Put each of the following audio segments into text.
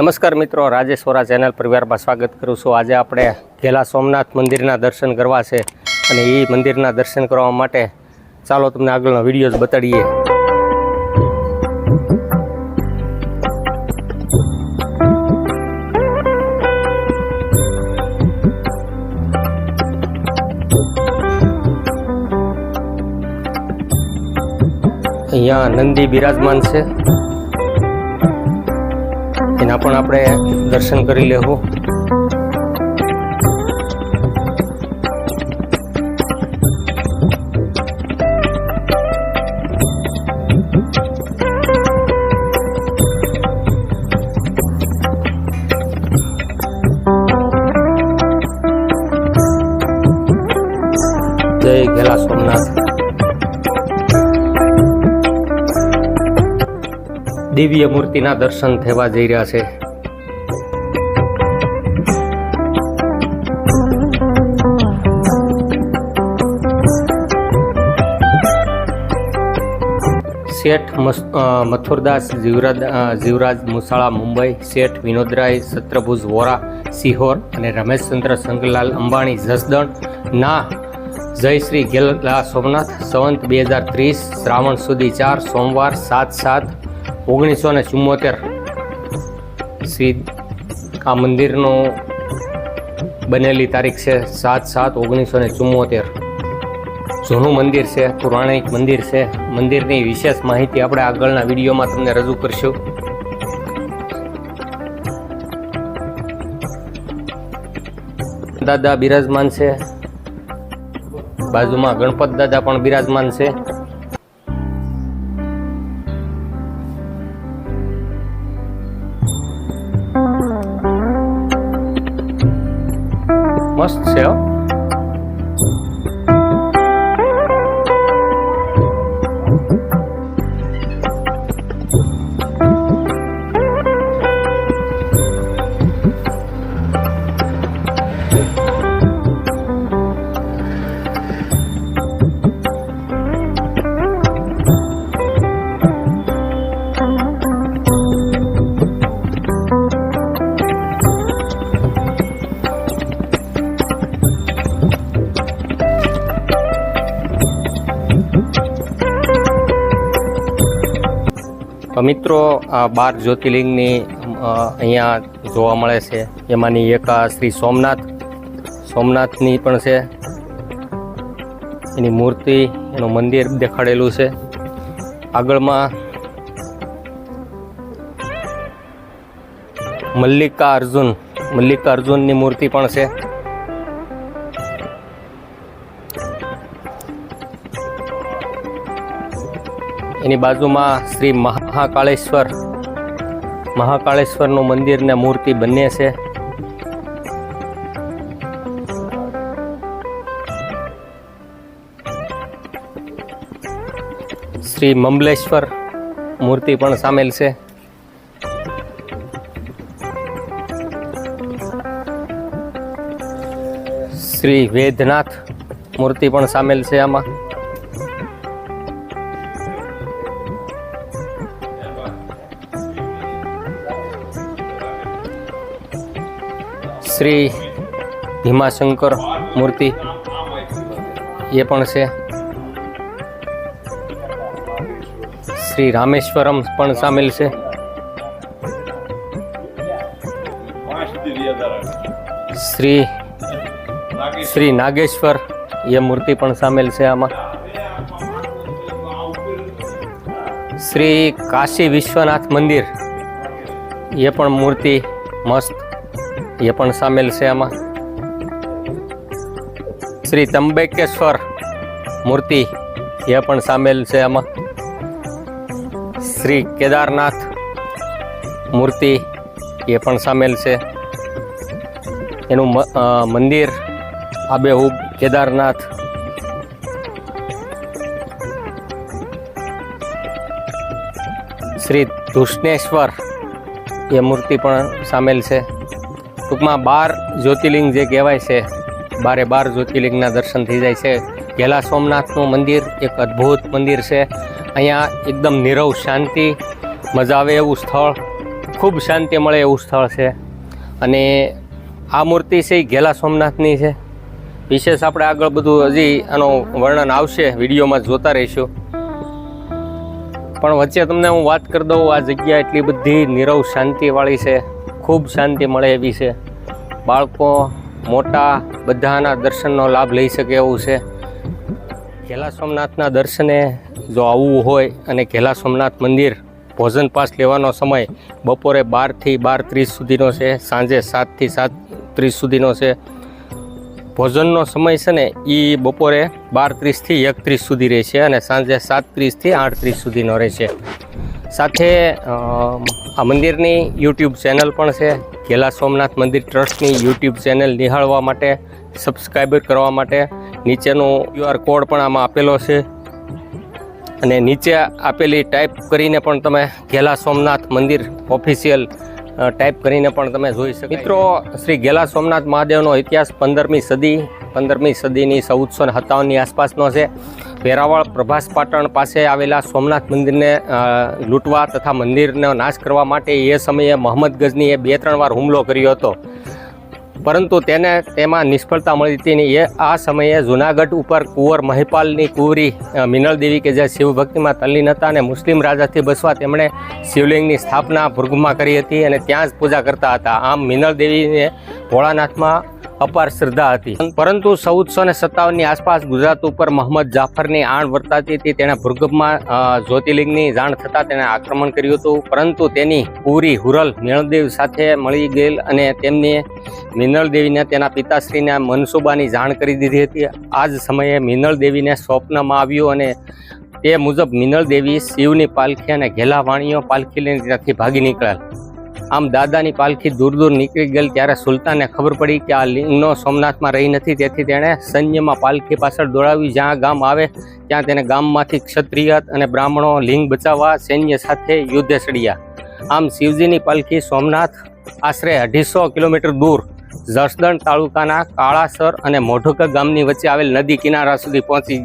નમસ્કાર મિત્રો રાજેશ્વરા ચેનલ પરિવારમાં સ્વાગત કરું છું. આજે આપણે ઘેલા સોમનાથ મંદિરના દર્શન કરવા છે અને એ મંદિરના દર્શન કરવા માટે ચાલો તમને આગળનો વીડિયો બતાડીએ. અહીંયા નંદી બિરાજમાન છે. એના પણ આપણે દર્શન કરી લેવું. દિવ્ય મૂર્તિના દર્શન થવા જઈ રહ્યા છે. શેઠ મથુરદાસ જીવરાજ જીવરાજ મુસાળા, મુંબઈ. શેઠ વિનોદરાય, સત્રભુજ વોરા, સિહોર અને રમેશચંદ્ર સંગલાલ અંબાણી, જસદણ, ના જય શ્રી ગેલા સોમનાથ, સંવંત બે હજાર ત્રીસ, શ્રાવણ સુધી ચાર, સોમવાર સાત સાત ઓગણીસો ને ચુમ્મોતેર આ મંદિરનો બનેલી તારીખ છે સાત સાત ઓગણીસો ને ચુમ્મોતેર જૂનું મંદિર છે, પૌરાણિક મંદિર છે. મંદિરની વિશેષ માહિતી આપણે આગળના વિડીયોમાં તમને રજૂ કરશું. દાદા બિરાજમાન છે. બાજુમાં ગણપત દાદા પણ બિરાજમાન છે. મસ્ત છે મિત્રો, આ બાર જ્યોતિર્લિંગની અહીંયા જોવા મળે છે. એમાંની એક શ્રી સોમનાથ, સોમનાથની પણ છે. એની મૂર્તિ, એનું મંદિર દેખાડેલું છે. આગળમાં મલ્લિકા અર્જુન મલ્લિકા અર્જુનની મૂર્તિ પણ છે. એની બાજુમાં શ્રી મહાકાળેશ્વર. મહાકાળેશ્વરનું મંદિર ને મૂર્તિ બંને છે. શ્રી મમલેશ્વર મૂર્તિ પણ સામેલ છે. શ્રી વેદનાથ મૂર્તિ પણ સામેલ છે આમાં. શ્રી ભીમાશંકર મૂર્તિ એ પણ છે. શ્રી રામેશ્વરમ પણ સામેલ છે. શ્રી શ્રી નાગેશ્વર એ મૂર્તિ પણ સામેલ છે આમાં. શ્રી કાશી વિશ્વનાથ મંદિર એ પણ મૂર્તિ મસ્ત એ પણ સામેલ છે આમાં. શ્રી તંબેકેશ્વર મૂર્તિ એ પણ સામેલ છે આમાં. શ્રી કેદારનાથ મૂર્તિ એ પણ સામેલ છે. એનું મંદિર આબેહૂબ કેદારનાથ. શ્રી ધૃષ્ણેશ્વર એ મૂર્તિ પણ સામેલ છે. ટૂંકમાં બાર જ્યોતિર્લિંગ જે કહેવાય છે, બારે બાર જ્યોતિર્લિંગના દર્શન થઈ જાય છે. ઘેલા સોમનાથનું મંદિર એક અદ્ભુત મંદિર છે. અહીંયા એકદમ નીરવ શાંતિ, મજા આવે એવું સ્થળ, ખૂબ શાંતિ મળે એવું સ્થળ છે. અને આ મૂર્તિ છે એ ઘેલા સોમનાથની છે. વિશેષ આપણે આગળ બધું હજી આનું વર્ણન આવશે, વિડીયોમાં જોતા રહીશું. પણ વચ્ચે તમને હું વાત કરી દઉં, આ જગ્યા એટલી બધી નીરવ શાંતિવાળી છે. ખૂબ શાંતિ મળે એવી છે. બાળકો મોટા બધાના દર્શનનો લાભ લઈ શકે એવું છે. ઘેલા સોમનાથના દર્શને જો આવવું હોય અને ઘેલા સોમનાથ મંદિર ભોજન પાસ લેવાનો સમય બપોરે બારથી બાર ત્રીસ સુધીનો છે, સાંજે સાતથી સાત ત્રીસ સુધીનો છે. ભોજનનો સમય છે ને એ બપોરે બાર ત્રીસથી એકત્રીસ સુધી રહેશે અને સાંજે સાત ત્રીસથી આઠ ત્રીસ સુધીનો રહેશે સાથે આ મંદિરની યુટ્યુબ ચેનલ પણ છે. ઘેલા સોમનાથ મંદિર ટ્રસ્ટની યુટ્યુબ ચેનલ નિહાળવા માટે સબસ્ક્રાઈબ કરવા માટે નીચેનો ક્યુઆર કોડ પણ આમાં આપેલો છે. અને નીચે આપેલી ટાઈપ કરીને પણ તમે ઘેલા સોમનાથ મંદિર ઓફિશિયલ ટાઈપ કરીને પણ તમે જોઈ શકો મિત્રો, શ્રી ઘેલા સોમનાથ મહાદેવનો ઇતિહાસ પંદરમી સદી, પંદરમી સદીની ચૌદસો ને સત્તાવનની આસપાસનો છે. વેરાવળ પ્રભાસ પાટણ પાસે આવેલા સોમનાથ મંદિરને લૂંટવા તથા મંદિરનો નાશ કરવા માટે એ સમયે મોહમ્મદ ગઝનીએ બે ત્રણ વાર હુમલો કર્યો હતો. પરંતુ તેને તેમાં નિષ્ફળતા મળી હતી ને એ આ સમયે જુનાગઢ ઉપર કુંવર મહિપાલની કુંવરી અ, દેવી કે જે શિવભક્તિમાં તલ્લીન હતા અને મુસ્લિમ રાજાથી બસવા તેમણે શિવલિંગની સ્થાપના ભૃગમાં કરી હતી અને ત્યાં જ પૂજા કરતા હતા. આમ મિનળ દેવીને ભોળાનાથમાં અપાર શ્રદ્ધા હતી. પરંતુ ચૌદસો ને સત્તાવનની આસપાસ ગુજરાત ઉપર મોહમ્મદ જાફરની આણ વર્તાતી હતી. તેણે ભૂર્ગભમાં જ્યોતિર્લિંગની જાણ થતાં તેણે આક્રમણ કર્યું હતું. પરંતુ તેની પૂરી હુરલ મિનળદેવ સાથે મળી ગયેલ અને તેમને મિનળ દેવીને તેના પિતાશ્રીને મનસુબાની જાણ કરી દીધી હતી. આ જ સમયે મિનળ દેવીને સ્વપ્નમાં આવ્યું અને તે મુજબ મિનળ દેવી શિવની પાલખી અને ઘેલા વાણીઓ પાલખી લઈને ત્યાંથી ભાગી નીકળ્યા. આમ દાદાની પાલખી દૂર દૂર નીકળી ગયેલ ત્યારે સુલતાનને ખબર પડી કે આ લિંગનો સોમનાથમાં રહી નથી, તેથી તેણે સૈન્યમાં પાલખી પાછળ દોડાવી. જ્યાં ગામ આવે ત્યાં તેને ગામમાંથી ક્ષત્રિય અને બ્રાહ્મણો લિંગ બચાવવા, સૈન્ય સાથે યુદ્ધે ચડ્યા. આમ શિવજીની પાલખી સોમનાથ આશરે અઢીસો કિલોમીટર દૂર, જસદણ તાલુકાના કાળાસર અને મોઢુકા ગામની વચ્ચે આવેલ નદી કિનારા સુધી પહોંચી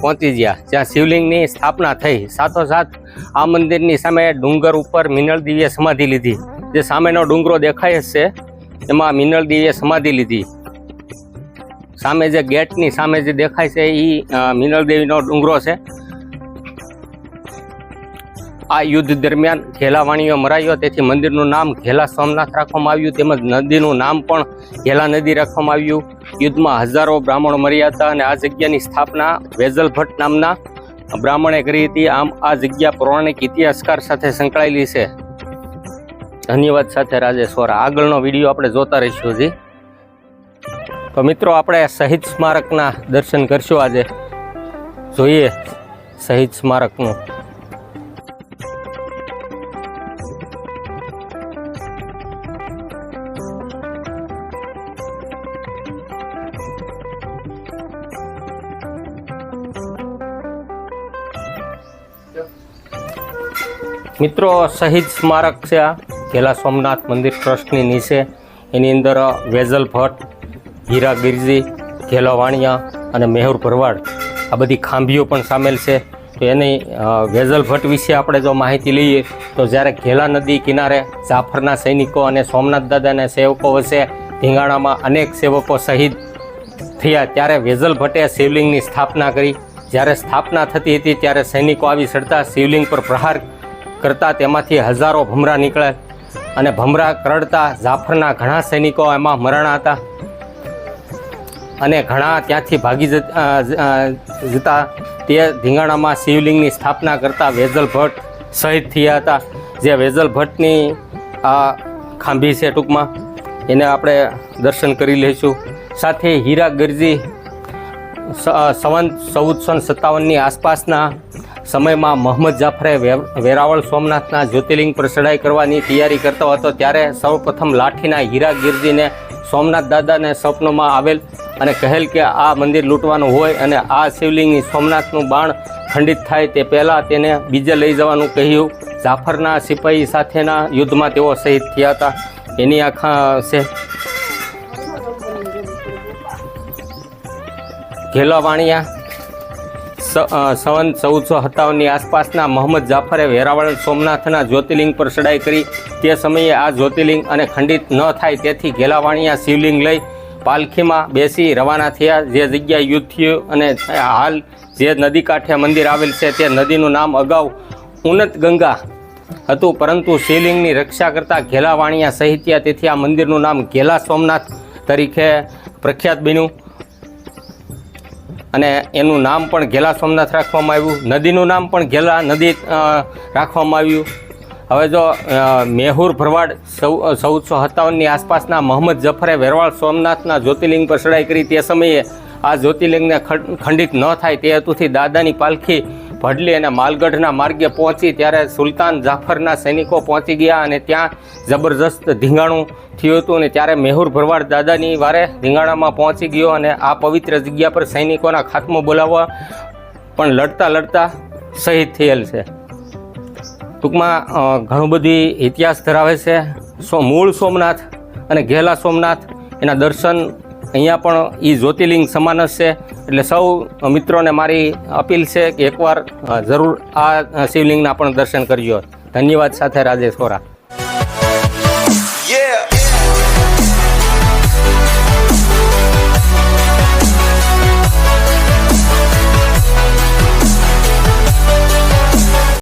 પહોંચી ગયા, જ્યાં શિવલિંગની સ્થાપના થઈ. સાથોસાથ આ મંદિરની સામે ડુંગર ઉપર મિનળ દિવ્ય સમાધિ લીધી. જે સામેનો ડુંગરો દેખાય છે, એમાં મિનળ દિવ્ય સમાધિ લીધી. સામે જે ગેટની સામે જે દેખાય છે એ મિનળ દેવીનો ડુંગરો છે. આ યુદ્ધ દરમિયાન ઘેલાવાણીઓ મરાયો, તેથી મંદિરનું નામ ઘેલા સોમનાથ રાખવામાં આવ્યું, તેમજ નદીનું નામ પણ ઘેલા નદી રાખવામાં આવ્યું. યુદ્ધમાં હજારો બ્રાહ્મણો મર્યા હતા અને આ જગ્યાની સ્થાપના વેજલ ભટ્ટ નામના બ્રાહ્મણે કરી હતી. આમ આ જગ્યા પૌરાણિક ઇતિહાસકાર સાથે સંકળાયેલી છે. ધન્યવાદ સાથે રાજેશ્વર આગળનો વીડિયો આપણે જોતા રહીશું હજી. તો મિત્રો, આપણે શહીદ સ્મારકના દર્શન કરશું આજે. જોઈએ શહીદ સ્મારકનું. મિત્રો, શહીદ સ્મારક છે આ. ઘેલા સોમનાથ મંદિર ટ્રસ્ટની નીચે એની અંદર વેજલ ભટ્ટ હીરા ગિરજી ઘેલા વાણિયા અને મેહુર ભરવાડ આ બધી ખાંભીઓ પણ સામેલ છે. તો એની અ, વેજલ ભટ્ટ વિશે આપણે જો માહિતી લઈએ તો જ્યારે ઘેલા નદી કિનારે જાફરના સૈનિકો અને સોમનાથ દાદાના સેવકો વચ્ચે ધીંગાણામાં અનેક સેવકો શહીદ થયા ત્યારે વેજલ ભટ્ટે શિવલિંગની સ્થાપના કરી. જ્યારે સ્થાપના થતી હતી ત્યારે સૈનિકો આવી ચડતા શિવલિંગ પર પ્રહાર કરતા તેમાંથી હજારો ભમરા નીકળ્યા. અને ભમરા કરડતા જાફરના ઘણા સૈનિકો એમાં મરણા હતા. અને ઘણા ત્યાંથી ભાગી જત- તે ધીંગાણામાં શિવલિંગની સ્થાપના કરતા વેજલ ભટ્ટ શહીદ થયા હતા. જે વેજલ ભટ્ટની આ ખાંભી છે ટૂંકમાં, એને આપણે દર્શન કરી લઈશું. સાથે હીરા ગરજી સંવંત ચૌદસો સત્તાવનની આસપાસના સમયમાં મોહમ્મદ જાફરે વેરાવળ સોમનાથના જ્યોતિર્લિંગ પર ચઢાઈ કરવાની તૈયારી કરતો હતો ત્યારે સૌપ્રથમ લાઠીના હીરા ગીરજીને સોમનાથ દાદાને સ્વપ્નમાં આવેલ અને કહેલ કે આ મંદિર લૂંટવાનું હોય અને આ શિવલિંગની સોમનાથનું બાણ ખંડિત થાય તે પહેલાં તેને બીજે લઈ જવાનું કહ્યું. જાફરના સિપાહી સાથેના યુદ્ધમાં તેઓ શહીદ થયા હતા. એની આખા છે ઘેલા વાણિયા સ- અ, સંવંત ચૌદસો સત્તાવનની આસપાસના મોહમ્મદ જાફરે વેરાવળ સોમનાથના જ્યોતિર્લિંગ પર ચડાઈ કરી. તે સમયે આ જ્યોતિર્લિંગ અને ખંડિત ન થાય તેથી ઘેલાવાણિયા શિવલિંગ લઈ પાલખીમાં બેસી રવાના થયા. જે જગ્યાએ યુદ્ધ થયું અને હાલ જે નદી કાંઠે મંદિર આવેલ છે તે નદીનું નામ અગાઉ ઉન્નત ગંગા હતું. પરંતુ શિવલિંગની રક્ષા કરતા ઘેલાવાણિયા સહિત્યા તેથી આ મંદિરનું નામ ઘેલા સોમનાથ તરીકે પ્રખ્યાત બન્યું. અને એનું નામ પણ ઘેલા સોમનાથ રાખવામાં આવ્યું. નદીનું નામ પણ ઘેલા નદી રાખવામાં આવ્યું. હવે જો મેહુર ભરવાડ સૌ ચૌદસો સત્તાવનની આસપાસના મોહમ્મદ જફરે વેરવાળ સોમનાથના જ્યોતિર્લિંગ પર ચડાઈ કરી. તે સમયે આ જ્યોતિર્લિંગને ખંડિત ન થાય તે હેતુથી દાદાની પાલખી ભડલી અને માલગઢના માર્ગે પહોંચી ત્યારે સુલતાન જાફરના સૈનિકો પહોંચી ગયા અને ત્યાં જબરજસ્ત ધીંગાણું થયું હતું અને ત્યારે મેહુર ભરવાડ દાદાની વારે ધીંગાણામાં પહોંચી ગયો અને આ પવિત્ર જગ્યા પર સૈનિકોના ખાતમો બોલાવવા પણ લડતા લડતા શહીદ થયેલ છે. ટૂંકમાં ઘણું બધી ઇતિહાસ ધરાવે છે. સો, મૂળ સોમનાથ અને ઘેલા સોમનાથ એના દર્શન અહીંયા પણ એ જ્યોતિર્લિંગ સમાન જ છે. એટલે સૌ મિત્રોને મારી અપીલ છે કે એકવાર જરૂર આ શિવલિંગના પણ દર્શન કરજો. ધન્યવાદ સાથે રાજેશ વોરા.